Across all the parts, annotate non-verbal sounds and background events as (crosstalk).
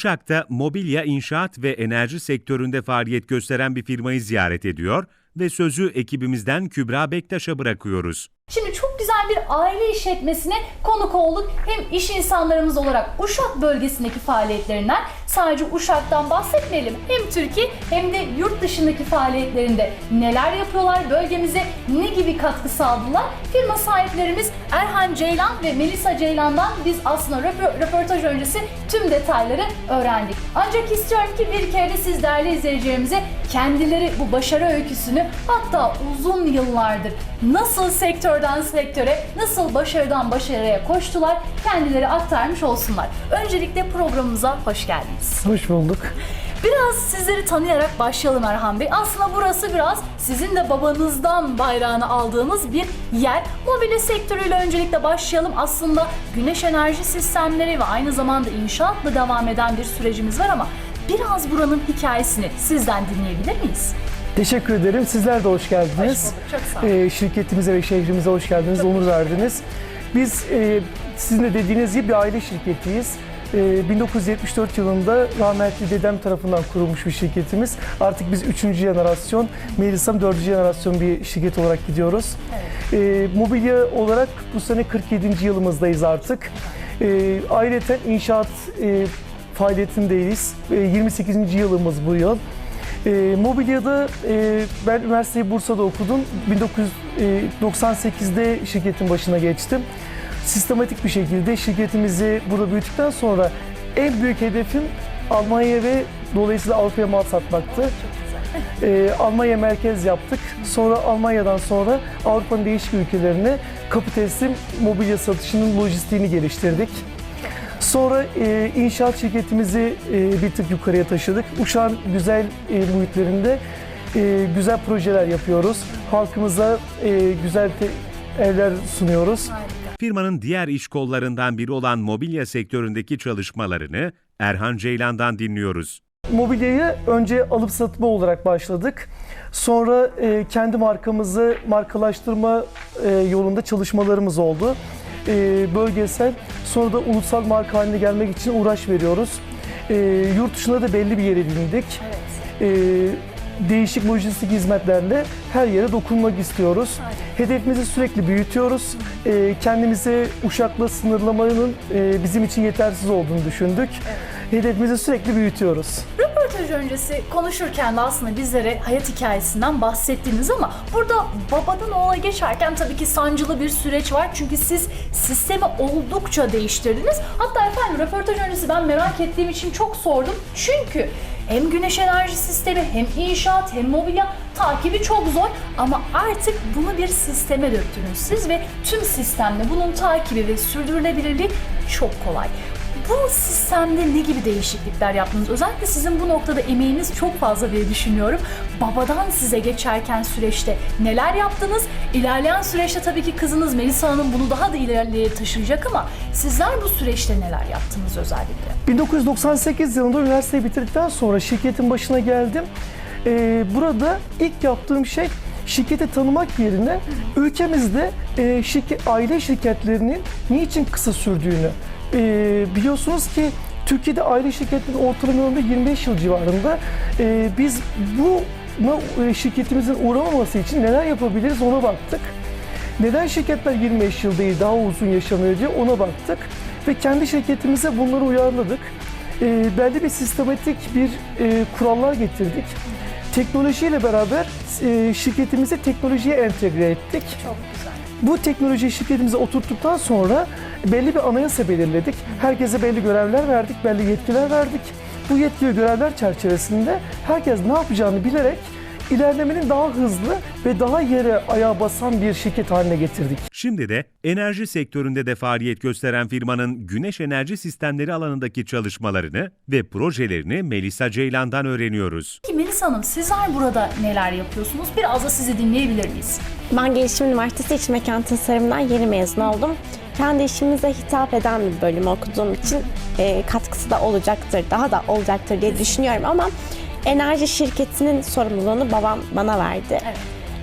Uşak'ta mobilya, inşaat ve enerji sektöründe faaliyet gösteren bir firmayı ziyaret ediyor ve sözü ekibimizden Kübra Bektaş'a bırakıyoruz. Şimdi çok güzel bir aile işletmesine konuk olduk. Hem iş insanlarımız olarak Uşak bölgesindeki faaliyetlerinden sadece Uşak'tan bahsetmeyelim. Hem Türkiye hem de yurt dışındaki faaliyetlerinde neler yapıyorlar, bölgemize ne gibi katkı sağladılar. Firma sahiplerimiz Erhan Ceylan ve Melisa Ceylan'dan biz aslında röpo- röportaj öncesi tüm detayları öğrendik. Ancak istiyorum ki bir kere siz değerli izleyicilerimize kendileri bu başarı öyküsünü hatta uzun yıllardır nasıl sektörden sektöre, nasıl başarıdan başarıya koştular kendileri aktarmış olsunlar. Öncelikle programımıza hoş geldiniz. Hoş bulduk. Biraz sizleri tanıyarak başlayalım Erhan Bey. Aslında burası biraz sizin de babanızdan bayrağını aldığınız bir yer. Mobilya sektörüyle öncelikle başlayalım. Aslında güneş enerji sistemleri ve aynı zamanda inşaatla devam eden bir sürecimiz var ama biraz buranın hikayesini sizden dinleyebilir miyiz? Teşekkür ederim. Sizler de hoş geldiniz. Hoş bulduk, çok sağ olun. Ee, şirketimize ve şehrimize hoş geldiniz. Onur verdiniz. Biz e, sizin de dediğiniz gibi bir aile şirketiyiz. E, 1974 yılında rahmetli dedem tarafından kurulmuş bir şirketimiz. Artık biz 3. jenerasyon, Melisa'm 4. jenerasyon bir şirket olarak gidiyoruz. E, mobilya olarak bu sene 47. yılımızdayız artık. E, ayrıca inşaat e, faaliyetindeyiz. E, 28. yılımız bu yıl. E, mobilyada e, ben üniversiteyi Bursa'da okudum. 1998'de şirketin başına geçtim. Sistematik bir şekilde şirketimizi burada büyüttükten sonra en büyük hedefim Almanya ve dolayısıyla Avrupa'ya mal satmaktı. E, Almanya merkez yaptık. Sonra Almanya'dan sonra Avrupa'nın değişik ülkelerine kapı teslim mobilya satışının lojistiğini geliştirdik. Sonra e, inşaat şirketimizi e, bir tık yukarıya taşıdık. Uşak'ın güzel e, muhitlerinde e, güzel projeler yapıyoruz. Halkımıza e, güzel te- evler sunuyoruz. Firmanın diğer iş kollarından biri olan mobilya sektöründeki çalışmalarını Erhan Ceylan'dan dinliyoruz. Mobilyayı önce alıp satma olarak başladık. Sonra e, kendi markamızı markalaştırma e, yolunda çalışmalarımız oldu. E, bölgesel, sonra da ulusal marka haline gelmek için uğraş veriyoruz. E, yurt dışında da belli bir yere edindik. E, değişik lojistik hizmetlerle her yere dokunmak istiyoruz. Hedefimizi sürekli büyütüyoruz. E, kendimizi Uşak'la sınırlamanın e, bizim için yetersiz olduğunu düşündük. Hedefimizi sürekli büyütüyoruz. Röportaj öncesi konuşurken de aslında bizlere hayat hikayesinden bahsettiniz ama burada babadan oğula geçerken tabii ki sancılı bir süreç var. Çünkü siz sistemi oldukça değiştirdiniz. Hatta efendim röportaj öncesi ben merak ettiğim için çok sordum. Çünkü hem güneş enerji sistemi hem inşaat hem mobilya takibi çok zor ama artık bunu bir sisteme döktünüz siz ve tüm sistemle bunun takibi ve sürdürülebilirliği çok kolay. Bu sistemde ne gibi değişiklikler yaptınız? Özellikle sizin bu noktada emeğiniz çok fazla diye düşünüyorum. Babadan size geçerken süreçte neler yaptınız? İlerleyen süreçte tabii ki kızınız Melisa Hanım bunu daha da ileriye taşıyacak ama sizler bu süreçte neler yaptınız özellikle? 1998 yılında üniversiteyi bitirdikten sonra şirketin başına geldim. Ee, burada ilk yaptığım şey şirketi tanımak yerine ülkemizde e, şirket, aile şirketlerinin niçin kısa sürdüğünü Ee, biliyorsunuz ki Türkiye'de aile şirketinin ortalama ömrü 25 yıl civarında. Ee, biz bu e, şirketimizin uğramaması için neler yapabiliriz ona baktık. Neden şirketler 25 yıl değil daha uzun yaşanıyor diye ona baktık ve kendi şirketimize bunları uyarladık. E, belli bir sistematik bir e, kurallar getirdik. Teknolojiyle beraber e, şirketimizi teknolojiye entegre ettik. Çok güzel. Bu teknolojiyi şirketimize oturttuktan sonra belli bir anayasa belirledik. Herkese belli görevler verdik, belli yetkiler verdik. Bu yetki ve görevler çerçevesinde herkes ne yapacağını bilerek ilerlemenin daha hızlı ve daha yere ayağa basan bir şirket haline getirdik. Şimdi de enerji sektöründe de faaliyet gösteren firmanın güneş enerji sistemleri alanındaki çalışmalarını ve projelerini Melisa Ceylan'dan öğreniyoruz. Peki Melisa Hanım sizler burada neler yapıyorsunuz? Biraz da sizi dinleyebilir miyiz? Ben Gelişim Üniversitesi İç Mekan Tasarım'dan yeni mezun oldum. Kendi işimize hitap eden bir bölüm okuduğum için e, katkısı da olacaktır, daha da olacaktır diye düşünüyorum ama enerji şirketinin sorumluluğunu babam bana verdi. Evet.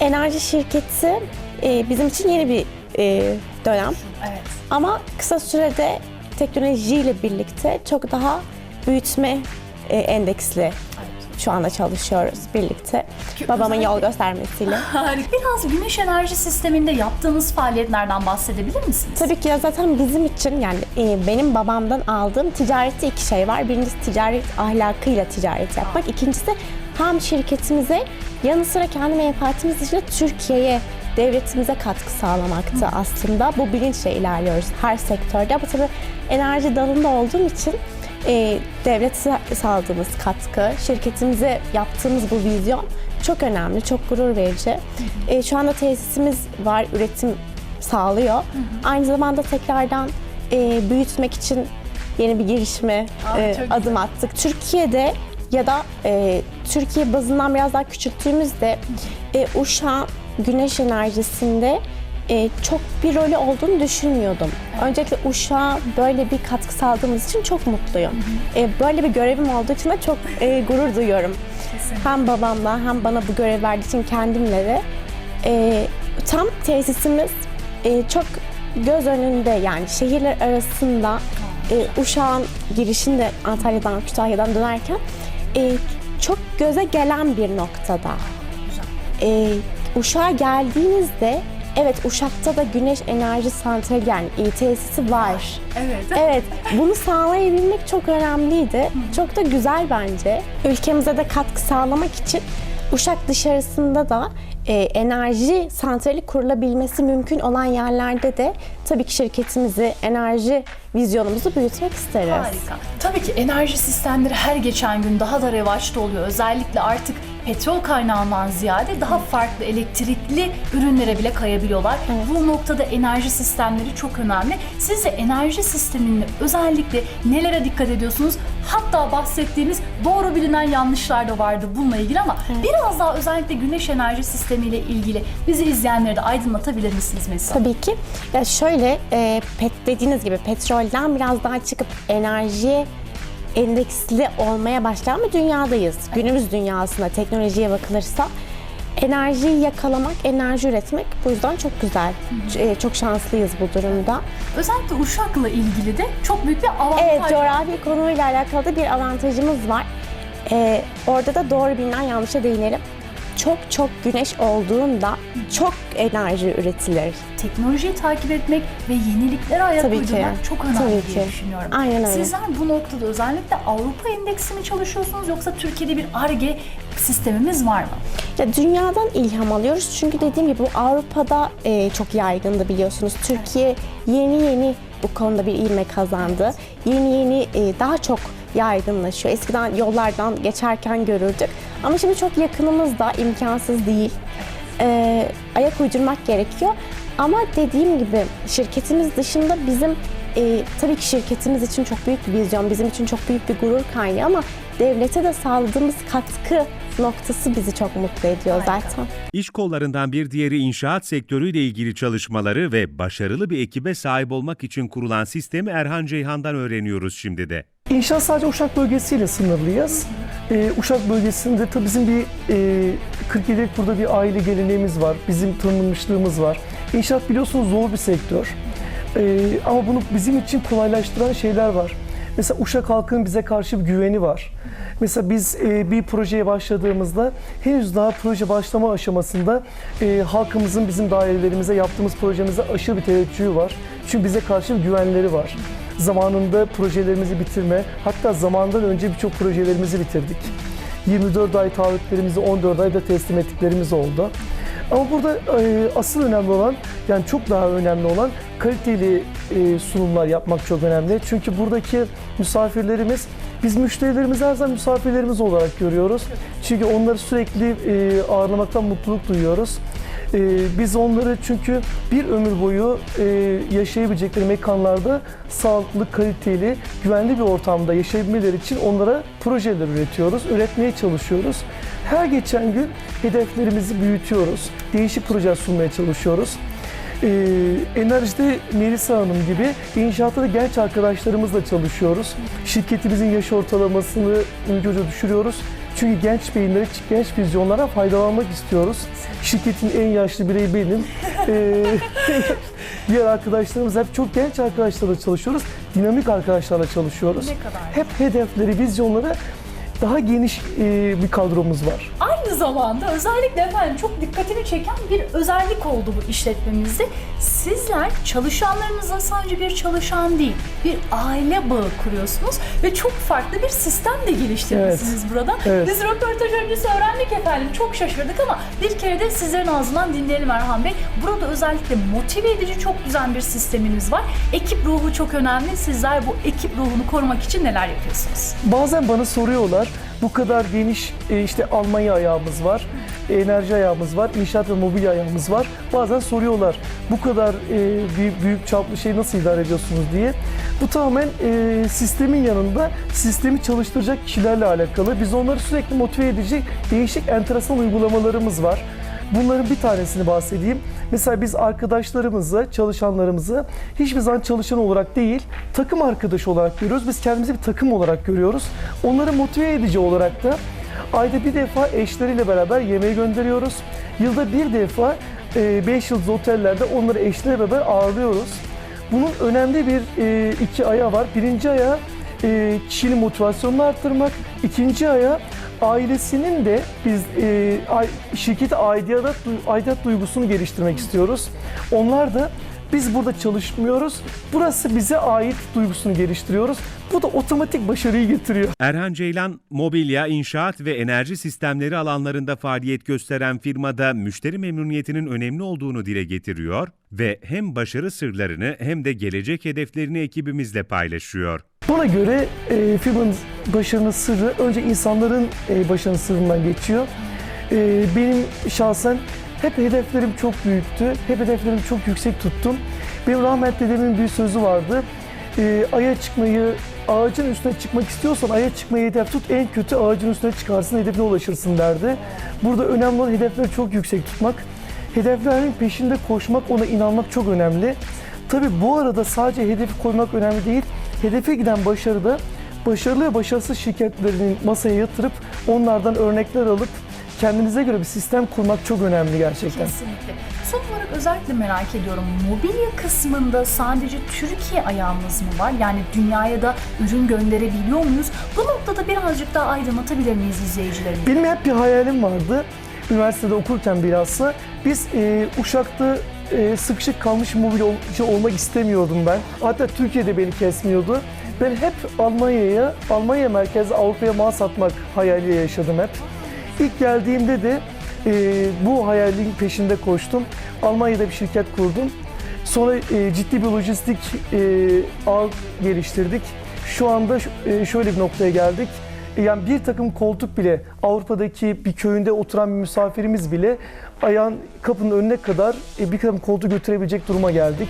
Enerji şirketi e, bizim için yeni bir e, dönem Evet. ama kısa sürede teknolojiyle birlikte çok daha büyütme e, endeksli şu anda çalışıyoruz birlikte. Babamın yol göstermesiyle. (laughs) Harika. Biraz güneş enerji sisteminde yaptığınız faaliyetlerden bahsedebilir misiniz? Tabii ki ya zaten bizim için yani e, benim babamdan aldığım ticarette iki şey var. Birincisi ticaret ahlakıyla ticaret yapmak. İkincisi hem şirketimize yanı sıra kendi menfaatimiz dışında Türkiye'ye devletimize katkı sağlamaktı aslında. Bu bilinçle ilerliyoruz her sektörde. Ama tabii enerji dalında olduğum için e, devlete sağladığımız katkı, şirketimize yaptığımız bu vizyon çok önemli, çok gurur verici. E, şu anda tesisimiz var, üretim sağlıyor. Aynı zamanda tekrardan e, büyütmek için yeni bir girişime Aa, e, çok güzel. adım attık. Türkiye'de ya da e, Türkiye bazından biraz daha küçülttüğümüzde e, Uşak'ın güneş enerjisinde e, çok bir rolü olduğunu düşünmüyordum. Öncelikle Uşak'a böyle bir katkı sağladığımız için çok mutluyum. E, böyle bir görevim olduğu için de çok e, gurur duyuyorum. Hem babamla hem bana bu görev verdiği için kendimle de. E, tam tesisimiz e, çok göz önünde yani şehirler arasında e, Uşak'ın girişinde Antalya'dan, Kütahya'dan dönerken e, çok göze gelen bir noktada. E, Uşak'a geldiğinizde evet Uşak'ta da güneş enerji santrali yani e, tesisi var. Evet. Evet, bunu sağlayabilmek çok önemliydi. Çok da güzel bence. Ülkemize de katkı sağlamak için Uşak dışarısında da e, enerji santrali kurulabilmesi mümkün olan yerlerde de tabii ki şirketimizi, enerji vizyonumuzu büyütmek isteriz. Harika. Tabii ki enerji sistemleri her geçen gün daha da revaçta oluyor. Özellikle artık petrol kaynağından ziyade daha farklı elektrikli ürünlere bile kayabiliyorlar. Bu noktada enerji sistemleri çok önemli. Siz de enerji sisteminde özellikle nelere dikkat ediyorsunuz? Hatta bahsettiğimiz doğru bilinen yanlışlar da vardı bununla ilgili ama biraz daha özellikle güneş enerji sistemiyle ilgili bizi izleyenleri de aydınlatabilir misiniz mesela? Tabii ki. Ya şöyle, e, pet dediğiniz gibi petrolden biraz daha çıkıp enerjiye endeksli olmaya başlayan bir dünyadayız. Günümüz dünyasında teknolojiye bakılırsa enerjiyi yakalamak, enerji üretmek bu yüzden çok güzel. E, çok şanslıyız bu durumda. Özellikle Uşak'la ilgili de çok büyük bir avantaj Evet, var. coğrafi konuyla alakalı da bir avantajımız var. E, orada da doğru bilinen yanlışa değinelim. Çok çok güneş olduğunda çok enerji üretilir. teknolojiyi takip etmek ve yeniliklere ayak Tabii ki. uydurmak çok önemli Tabii diye ki. düşünüyorum. Aynen öyle. Sizler bu noktada özellikle Avrupa endeksi mi çalışıyorsunuz yoksa Türkiye'de bir ARGE sistemimiz var mı? Ya dünyadan ilham alıyoruz çünkü dediğim gibi bu Avrupa'da e, çok yaygındı biliyorsunuz. Türkiye yeni yeni bu konuda bir ilme kazandı. Yeni yeni e, daha çok yaygınlaşıyor. Eskiden yollardan geçerken görürdük. Ama şimdi çok yakınımızda imkansız değil. E, ayak uydurmak gerekiyor. Ama dediğim gibi şirketimiz dışında bizim e, tabii ki şirketimiz için çok büyük bir vizyon, bizim için çok büyük bir gurur kaynağı ama devlete de sağladığımız katkı noktası bizi çok mutlu ediyor zaten. İş kollarından bir diğeri inşaat sektörüyle ilgili çalışmaları ve başarılı bir ekibe sahip olmak için kurulan sistemi Erhan Ceyhan'dan öğreniyoruz şimdi de. İnşaat sadece Uşak bölgesiyle sınırlıyız. Ee, Uşak bölgesinde tabii bizim bir e, 47'lik burada bir aile geleneğimiz var. Bizim tanınmışlığımız var. İnşaat biliyorsunuz zor bir sektör. Ee, ama bunu bizim için kolaylaştıran şeyler var. Mesela Uşak halkının bize karşı bir güveni var. Mesela biz e, bir projeye başladığımızda henüz daha proje başlama aşamasında e, halkımızın bizim dairelerimize yaptığımız projemize aşırı bir teveccühü var. Çünkü bize karşı bir güvenleri var. Zamanında projelerimizi bitirme, hatta zamandan önce birçok projelerimizi bitirdik. 24 ay taahhütlerimizi 14 ayda teslim ettiklerimiz oldu. Ama burada e, asıl önemli olan, yani çok daha önemli olan kaliteli e, sunumlar yapmak çok önemli. Çünkü buradaki misafirlerimiz, biz müşterilerimizi her zaman misafirlerimiz olarak görüyoruz. Çünkü onları sürekli e, ağırlamaktan mutluluk duyuyoruz. E, biz onları çünkü bir ömür boyu e, yaşayabilecekleri mekanlarda sağlıklı, kaliteli, güvenli bir ortamda yaşayabilmeleri için onlara projeler üretiyoruz, üretmeye çalışıyoruz. Her geçen gün hedeflerimizi büyütüyoruz, değişik projeler sunmaya çalışıyoruz. Ee, enerjide Melisa Hanım gibi inşaatta da genç arkadaşlarımızla çalışıyoruz. Şirketimizin yaş ortalamasını mümkün düşürüyoruz. Çünkü genç beyinlere, genç vizyonlara faydalanmak istiyoruz. Şirketin en yaşlı bireyi benim. Ee, (laughs) diğer arkadaşlarımız hep çok genç arkadaşlarla çalışıyoruz. Dinamik arkadaşlarla çalışıyoruz. Ne kadar Hep hedefleri, vizyonları daha geniş e, bir kadromuz var. Aynı zamanda özellikle efendim çok dikkatimi çeken bir özellik oldu bu işletmemizde. Sizler çalışanlarınızla sadece bir çalışan değil, bir aile bağı kuruyorsunuz ve çok farklı bir sistem de geliştirmişsiniz burada. Evet. Biz röportaj öncesi öğrendik efendim, çok şaşırdık ama bir kere de sizlerin ağzından dinleyelim Erhan Bey. Burada özellikle motive edici çok güzel bir sisteminiz var. Ekip ruhu çok önemli. Sizler bu ekip ruhunu korumak için neler yapıyorsunuz? Bazen bana soruyorlar, bu kadar geniş e, işte Almanya ayağımız var, enerji ayağımız var, inşaat ve mobilya ayağımız var. Bazen soruyorlar, bu kadar e, büyük, büyük çaplı şey nasıl idare ediyorsunuz diye. Bu tamamen e, sistemin yanında sistemi çalıştıracak kişilerle alakalı. Biz onları sürekli motive edecek değişik enteresan uygulamalarımız var. Bunların bir tanesini bahsedeyim. Mesela biz arkadaşlarımızı, çalışanlarımızı hiçbir zaman çalışan olarak değil, takım arkadaşı olarak görüyoruz. Biz kendimizi bir takım olarak görüyoruz. Onları motive edici olarak da ayda bir defa eşleriyle beraber yemeğe gönderiyoruz. Yılda bir defa 5 yıldız otellerde onları eşleriyle beraber ağırlıyoruz. Bunun önemli bir e, iki ayağı var. Birinci ayağı e, kişinin motivasyonunu arttırmak. İkinci ayağı ailesinin de biz e, şirkete aidiyet, aidiyet duygusunu geliştirmek istiyoruz. Onlar da biz burada çalışmıyoruz. Burası bize ait duygusunu geliştiriyoruz. Bu da otomatik başarıyı getiriyor. Erhan Ceylan, mobilya, inşaat ve enerji sistemleri alanlarında faaliyet gösteren firmada müşteri memnuniyetinin önemli olduğunu dile getiriyor ve hem başarı sırlarını hem de gelecek hedeflerini ekibimizle paylaşıyor. Bana göre e, firmanın başarının sırrı önce insanların e, başarının sırrından geçiyor. E, benim şahsen hep hedeflerim çok büyüktü. Hep hedeflerimi çok yüksek tuttum. Benim rahmetli dedemin bir sözü vardı. E, aya çıkmayı, ağacın üstüne çıkmak istiyorsan aya çıkmayı hedef tut. En kötü ağacın üstüne çıkarsın, hedefine ulaşırsın derdi. Burada önemli olan hedefleri çok yüksek tutmak. Hedeflerin peşinde koşmak, ona inanmak çok önemli. Tabii bu arada sadece hedefi koymak önemli değil. Hedefe giden başarıda başarılı ve başarısız şirketlerini masaya yatırıp onlardan örnekler alıp kendinize göre bir sistem kurmak çok önemli gerçekten. Kesinlikle. Son olarak özellikle merak ediyorum. Mobilya kısmında sadece Türkiye ayağımız mı var? Yani dünyaya da ürün gönderebiliyor muyuz? Bu noktada birazcık daha aydınlatabilir miyiz izleyicilerimiz? Benim hep bir hayalim vardı. Üniversitede okurken bilhassa. Biz e, Uşak'ta e, sıkışık kalmış mobilyacı olmak istemiyordum ben. Hatta Türkiye'de beni kesmiyordu. Ben hep Almanya'ya, Almanya merkezli Avrupa'ya mal satmak hayaliyle yaşadım hep. İlk geldiğimde de e, bu hayalin peşinde koştum. Almanya'da bir şirket kurdum. Sonra e, ciddi bir lojistik e, ağ geliştirdik. Şu anda e, şöyle bir noktaya geldik. E, Yani bir takım koltuk bile Avrupa'daki bir köyünde oturan bir misafirimiz bile ayağın kapının önüne kadar e, bir takım koltuğu götürebilecek duruma geldik.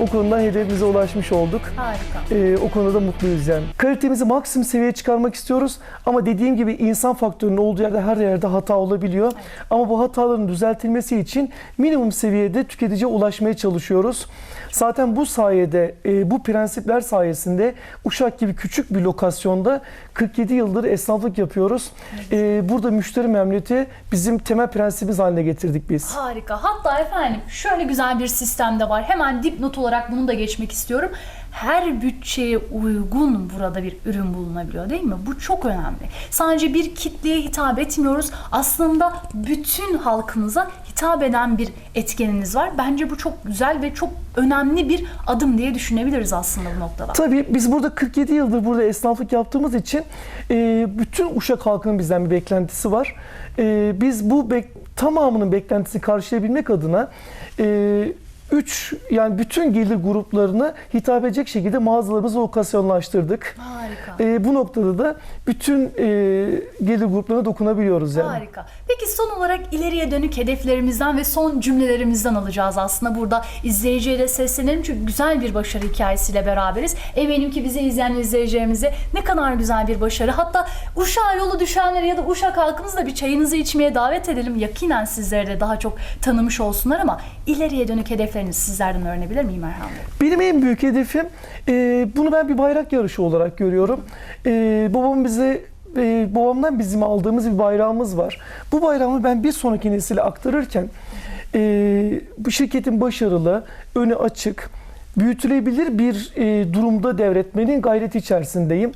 O konuda hedefimize ulaşmış olduk. Harika. Ee, o konuda da mutluyuz yani. Kalitemizi maksimum seviyeye çıkarmak istiyoruz ama dediğim gibi insan faktörünün olduğu yerde her yerde hata olabiliyor. Ama bu hataların düzeltilmesi için minimum seviyede tüketiciye ulaşmaya çalışıyoruz. Zaten bu sayede, e, bu prensipler sayesinde Uşak gibi küçük bir lokasyonda 47 yıldır esnaflık yapıyoruz. E, burada müşteri memnuniyeti bizim temel prensibimiz haline getirdik biz. Harika. Hatta efendim şöyle güzel bir sistem de var. Hemen dipnot olarak bunu da geçmek istiyorum. Her bütçeye uygun burada bir ürün bulunabiliyor değil mi? Bu çok önemli. Sadece bir kitleye hitap etmiyoruz. Aslında bütün halkımıza hitap eden bir etkeniniz var. Bence bu çok güzel ve çok önemli bir adım diye düşünebiliriz aslında bu noktada. Tabii biz burada 47 yıldır burada esnaflık yaptığımız için e, bütün Uşak halkının bizden bir beklentisi var. E, biz bu tamamının beklentisini karşılayabilmek adına e, üç yani bütün gelir gruplarına hitap edecek şekilde mağazalarımızı lokasyonlaştırdık. Harika. E, bu noktada da bütün e, gelir gruplarına dokunabiliyoruz yani. Harika. Peki son olarak ileriye dönük hedeflerimizden ve son cümlelerimizden alacağız aslında burada. İzleyiciye de seslenelim çünkü güzel bir başarı hikayesiyle beraberiz. Eminim ki bizi izleyen izleyicilerimize ne kadar güzel bir başarı. Hatta Uşak'a yolu düşenleri ya da Uşak halkımızı da bir çayınızı içmeye davet edelim. Yakinen sizleri de daha çok tanımış olsunlar ama ileriye dönük hedeflerinizi sizlerden öğrenebilir miyim Erhan Bey? Benim en büyük hedefim, e, bunu ben bir bayrak yarışı olarak görüyorum. E, babam bize e, babamdan bizim aldığımız bir bayrağımız var. Bu bayrağı ben bir sonraki nesile aktarırken e, bu şirketin başarılı, önü açık, büyütülebilir bir e, durumda devretmenin gayreti içerisindeyim.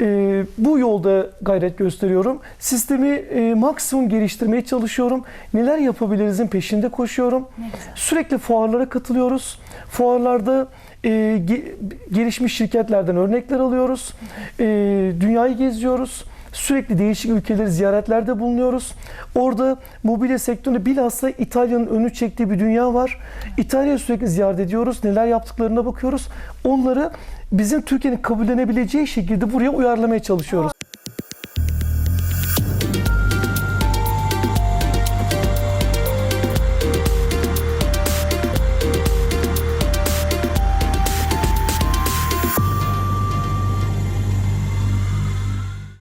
E, bu yolda gayret gösteriyorum. Sistemi e, maksimum geliştirmeye çalışıyorum. Neler yapabilirizin peşinde koşuyorum. Sürekli fuarlara katılıyoruz. Fuarlarda e, ge- gelişmiş şirketlerden örnekler alıyoruz. E, dünyayı geziyoruz. Sürekli değişik ülkeleri ziyaretlerde bulunuyoruz. Orada mobilya sektöründe bilhassa İtalya'nın önü çektiği bir dünya var. İtalya'yı sürekli ziyaret ediyoruz. Neler yaptıklarına bakıyoruz. Onları bizim Türkiye'nin kabullenebileceği şekilde buraya uyarlamaya çalışıyoruz.